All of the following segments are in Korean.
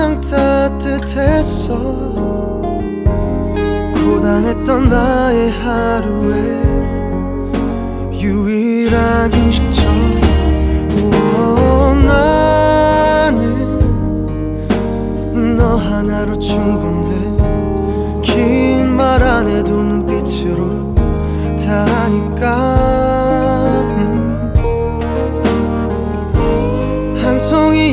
항상 따뜻했어 고단했던 나의 하루에 유일한 휴식처. 우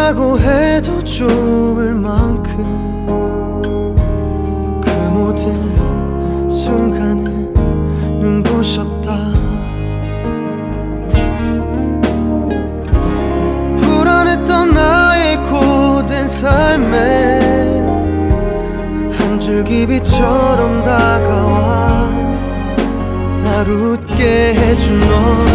라고 해도 좁을 만큼 그 모든 순간은 눈부셨다. 불안했던 나의 고된 삶에 한 줄기 빛처럼 다가와 날 웃게 해준 너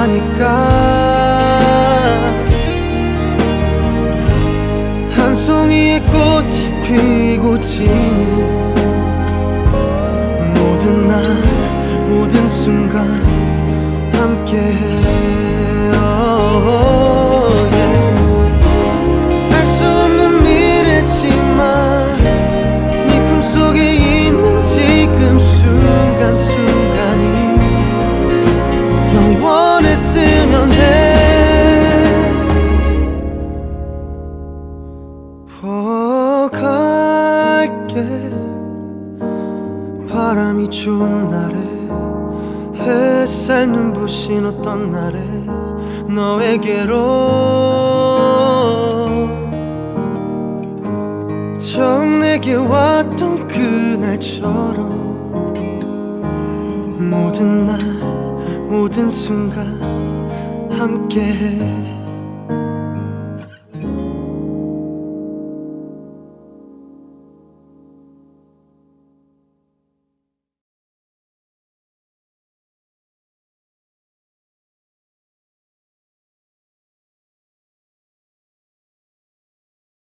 다 아니까 한 송이의 꽃이 피고 지는 모든 날 모든 순간 함께해 알수 영원했으면 해. 갈게. 바람이 좋은 날에 햇살 눈부신 어떤 날에 너에게로 처음 내게 왔던 그날처럼 모든 날 모든 순간 함께해